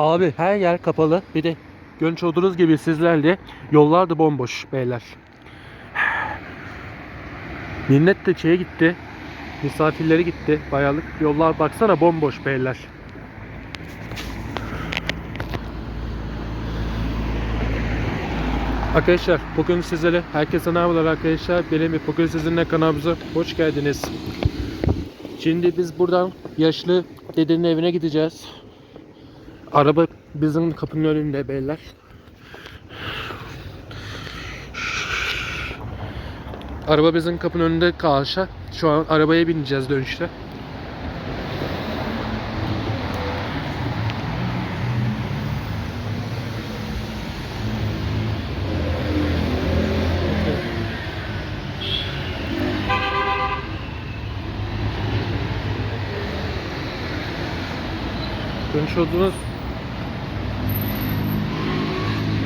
Abi her yer kapalı. Bir de görmüş olduğunuz gibi sizlerle yollar da bomboş beyler. Minnet de şeye gitti. Misafirleri gitti. Bayağılık yollar baksana bomboş beyler. Arkadaşlar bugün sizlere herkese merhabalar arkadaşlar. Benim bugün sizinle kanalımıza hoş geldiniz. Şimdi biz buradan yaşlı dedenin evine gideceğiz. Araba bizim kapının önünde beyler. Araba bizim kapının önünde kalsa şu an arabaya bineceğiz dönüşte. Dönüş olduğunuz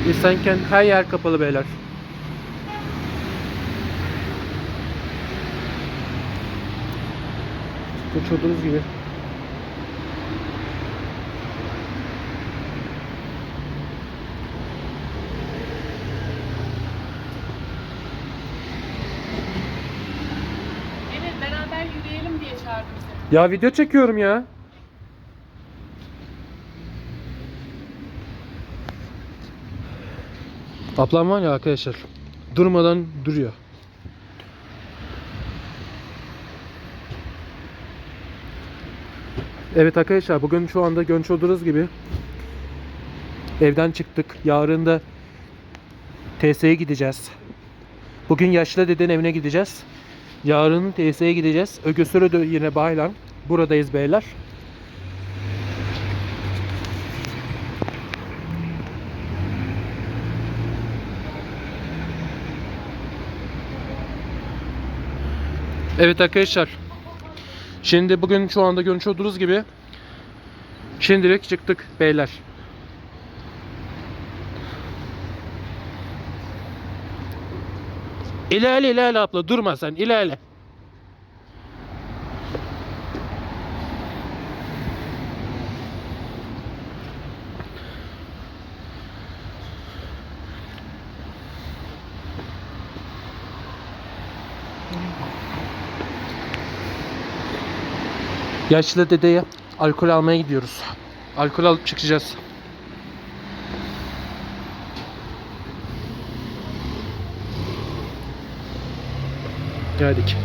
Esenkent her yer kapalı beyler. Dönüş olduğunuz gibi. Evet beraber yürüyelim diye çağırdım seni. Ya video çekiyorum ya. Ablam var ya arkadaşlar. Durmadan duruyor. Evet arkadaşlar bugün şu anda görmüş olduğunuz gibi evden çıktık. Yarın da TS'ye gideceğiz. Bugün yaşlı dedenin evine gideceğiz. Yarın TS'ye gideceğiz. Ögüsürü de yine baylan. Buradayız beyler. Evet arkadaşlar. Şimdi bugün şu anda görmüş olduğunuz gibi şimdilik çıktık beyler. İlerle ilerle abla durma sen ilerle. Yaşlı dedeye alkol almaya gidiyoruz. Alkol alıp çıkacağız. Geldik.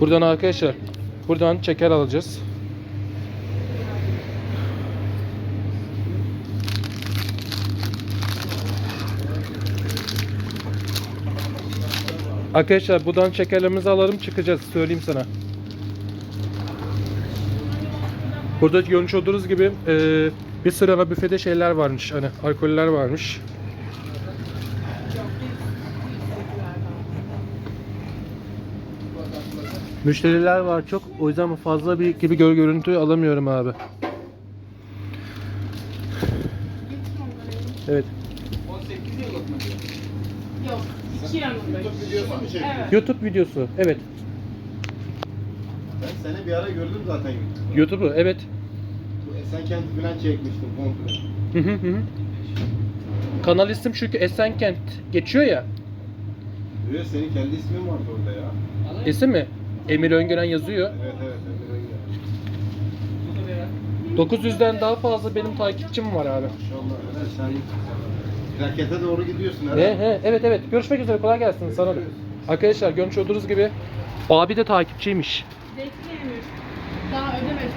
Buradan arkadaşlar buradan çeker alacağız. Arkadaşlar buradan şekerlerimizi alalım çıkacağız söyleyeyim sana. Burada görmüş olduğunuz gibi eee, bir sıra büfede şeyler varmış hani alkoller varmış. Müşteriler var çok o yüzden fazla bir gibi gör görüntü alamıyorum abi. Evet. Yok. iki yanındayım. Videosu mu? Evet. YouTube videosu. Evet. Ben seni bir ara gördüm zaten YouTube'da. YouTube'u evet. Bu Esenkent falan çekmiştim komple. Hı hı hı. Kanal isim çünkü Esenkent geçiyor ya. Diyor senin kendi ismin vardı orada ya. İsim mi? Emir Öngören yazıyor. Evet evet Emre Önger. 900'den daha fazla benim takipçim var abi. Maşallah öyle sen Rakete doğru gidiyorsun He herhalde. he evet evet. Görüşmek üzere kolay gelsin sana da. Arkadaşlar görmüş olduğunuz gibi abi de takipçiymiş. Bekle Emir. Daha ödemedim.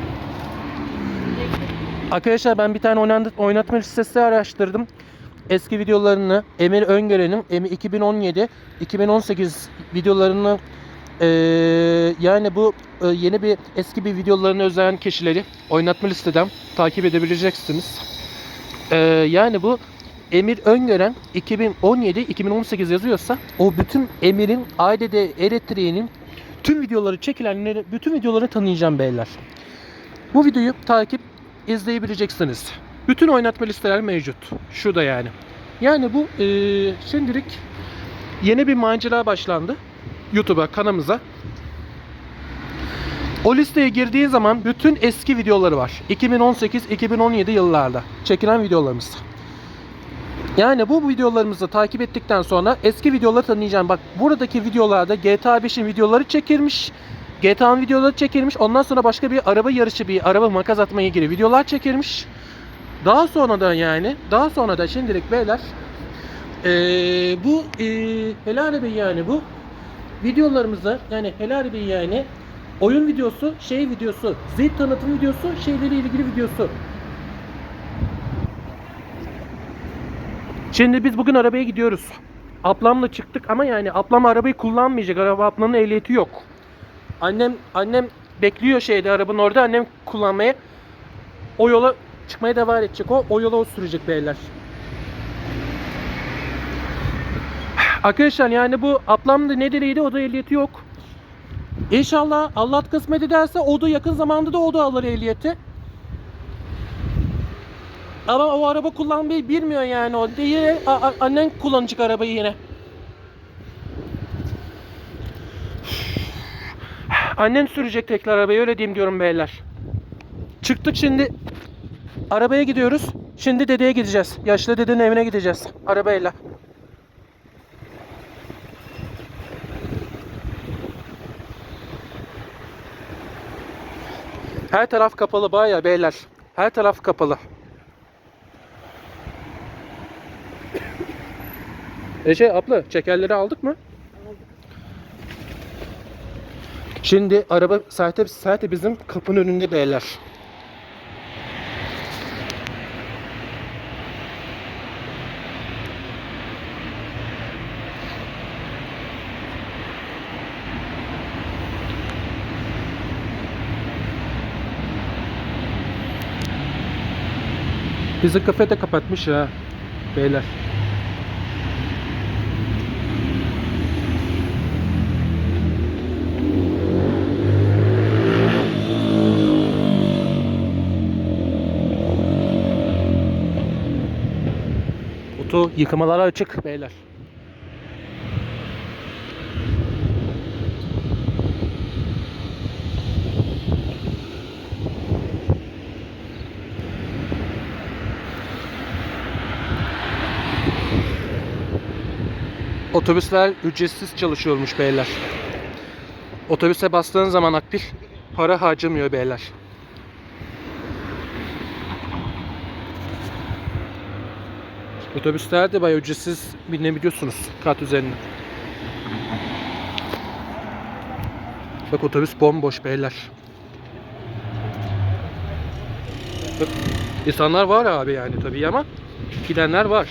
Arkadaşlar ben bir tane oynat oynatma listesi araştırdım. Eski videolarını Emir Öngören'in Emir 2017 2018 videolarını eee, yani bu e, yeni bir eski bir videolarını özleyen kişileri oynatma listeden takip edebileceksiniz. Eee, yani bu Emir Öngören 2017 2018 yazıyorsa o bütün Emir'in ADD elektriğinin tüm videoları çekilenleri bütün videoları tanıyacağım beyler. Bu videoyu takip izleyebileceksiniz. Bütün oynatma listeler mevcut. Şurada yani. Yani bu eee, şimdilik yeni bir macera başlandı. YouTube'a, kanalımıza. O listeye girdiğin zaman bütün eski videoları var. 2018-2017 yıllarda çekilen videolarımız. Yani bu videolarımızı takip ettikten sonra eski videoları tanıyacağım. Bak buradaki videolarda GTA 5'in videoları çekilmiş. GTA'nın videoları çekilmiş. Ondan sonra başka bir araba yarışı, bir araba makas atmaya ilgili videolar çekilmiş. Daha sonra da yani, daha sonra da şimdilik beyler eee, bu eee Helal Bey yani bu videolarımızı yani Helal Bey yani oyun videosu, şey videosu, zil tanıtım videosu, şeyleri ilgili videosu. Şimdi biz bugün arabaya gidiyoruz. Ablamla çıktık ama yani ablam arabayı kullanmayacak. Araba ablanın ehliyeti yok. Annem annem bekliyor şeyde arabanın orada. Annem kullanmaya o yola çıkmaya devam edecek. O o yola o sürecek beyler. Arkadaşlar yani bu ablam da ne deliydi o da ehliyeti yok. İnşallah Allah kısmet ederse o da yakın zamanda da o da alır ehliyeti. Ama o araba kullanmayı bilmiyor yani o a- annen kullanacak arabayı yine. Annen sürecek tekrar arabayı öyle diyeyim diyorum beyler. Çıktık şimdi arabaya gidiyoruz. Şimdi dedeye gideceğiz. Yaşlı dedenin evine gideceğiz arabayla. Her taraf kapalı bayağı beyler. Her taraf kapalı. Ece abla çekerleri aldık mı? Şimdi araba saate, saate bizim kapının önünde beyler. Bizi kafe de kapatmış ha beyler. Oto yıkamalara açık beyler. Otobüsler ücretsiz çalışıyormuş beyler. Otobüse bastığın zaman akbil para harcamıyor beyler. Otobüsler de bayağı ücretsiz binebiliyorsunuz kart üzerine. Bak otobüs bomboş beyler. Bak, insanlar var abi yani tabii ama gidenler var.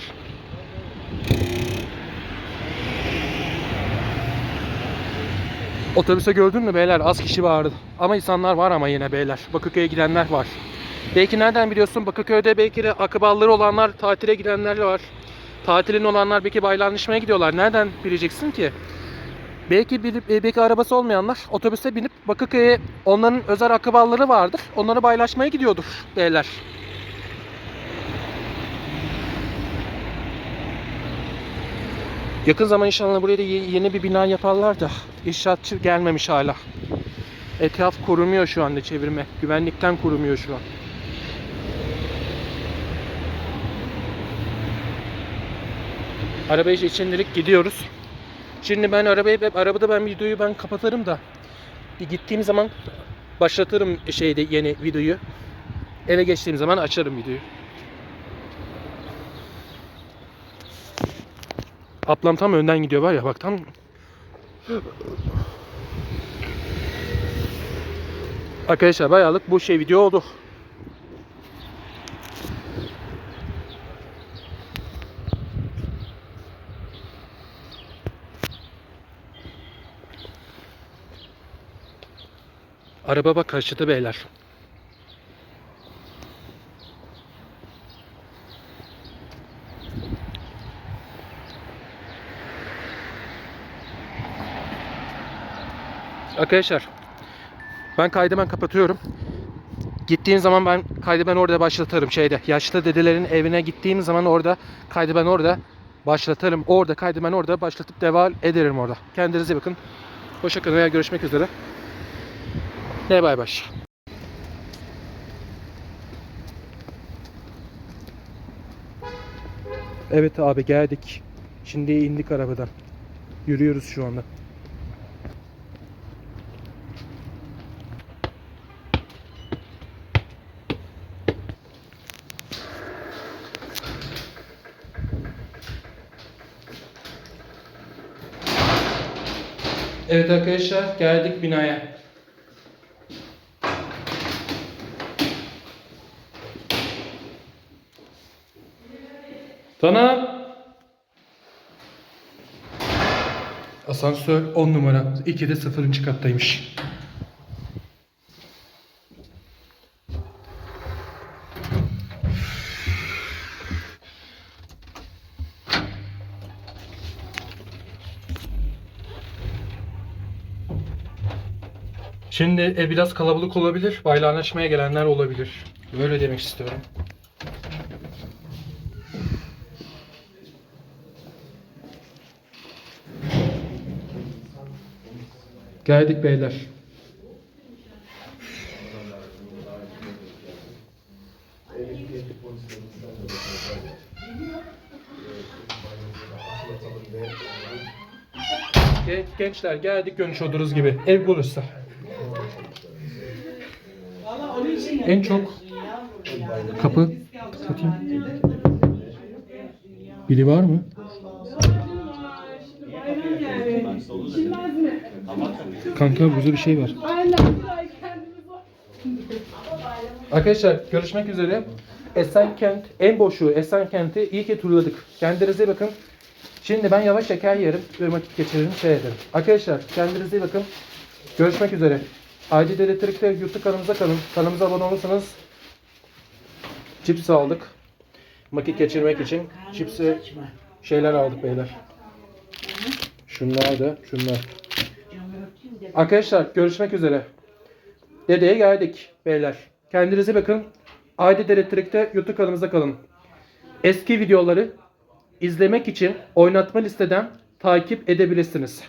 Otobüse gördün mü beyler az kişi vardı. Ama insanlar var ama yine beyler. Bakırköy'e gidenler var. Belki nereden biliyorsun Bakırköy'de belki de akıbalları olanlar tatile gidenler var. Tatilin olanlar belki baylanışmaya gidiyorlar. Nereden bileceksin ki? Belki bilip, e, belki arabası olmayanlar otobüse binip Bakırköy'e onların özel akıbalları vardır. Onları baylaşmaya gidiyordur beyler. Yakın zaman inşallah buraya da ye- yeni bir bina yaparlar da inşaatçı gelmemiş hala. Etraf korumuyor şu anda çevirme. Güvenlikten korumuyor şu an. Arabayı içindirik gidiyoruz. Şimdi ben arabayı arabada ben videoyu ben kapatırım da bir gittiğim zaman başlatırım şeyde yeni videoyu. Eve geçtiğim zaman açarım videoyu. Ablam tam önden gidiyor var ya bak tam Arkadaşlar bayağılık bu şey video oldu. Araba bak karşıda beyler. Arkadaşlar ben kaydı ben kapatıyorum. Gittiğim zaman ben kaydı ben orada başlatırım şeyde. Yaşlı dedelerin evine gittiğim zaman orada kaydı ben orada başlatırım. Orada kaydı ben orada başlatıp devam ederim orada. Kendinize bakın. Hoşçakalın görüşmek üzere. Ne bay bay. Evet abi geldik. Şimdi indik arabadan. Yürüyoruz şu anda. Evet arkadaşlar geldik binaya. Tamam. Asansör 10 numara. 2'de 0. kattaymış. Şimdi e, biraz kalabalık olabilir. Bayramlaşmaya gelenler olabilir. Böyle demek istiyorum. Geldik beyler. Gen- Gençler geldik görüşüyoruz gibi. Ev burası. En çok kapı kapatayım. Biri var mı? Kanka burada bir şey var. Arkadaşlar görüşmek üzere. Esenkent en boşu Esenkent'i iyi ki turladık. Kendinize iyi bakın. Şimdi ben yavaş şeker yerim ve vakit geçiririm şey ederim. Arkadaşlar kendinize iyi bakın. Görüşmek üzere. Acil Elektrik'te YouTube kanalımıza kalın. Kanalımıza abone olursanız cips aldık. Vakit geçirmek için cipsi şeyler aldık beyler. Şunlar da şunlar. Arkadaşlar görüşmek üzere. Dedeye geldik beyler. Kendinize bakın. Aydın Elektrik'te YouTube kanalımıza kalın. Eski videoları izlemek için oynatma listeden takip edebilirsiniz.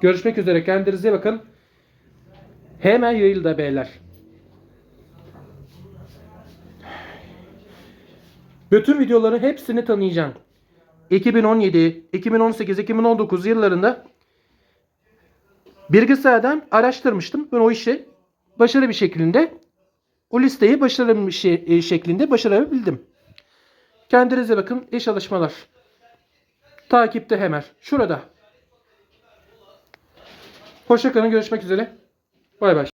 Görüşmek üzere. Kendinize bakın. Hemen yayıldı beyler. Bütün videoların hepsini tanıyacağım. 2017, 2018, 2019 yıllarında bilgisayardan araştırmıştım. Ben o işi başarılı bir şekilde o listeyi başarılı bir şey, e, şeklinde başarabildim. Kendinize bakın. İyi çalışmalar. Takipte hemen. Şurada. Hoşçakalın. Görüşmek üzere. Bay bay.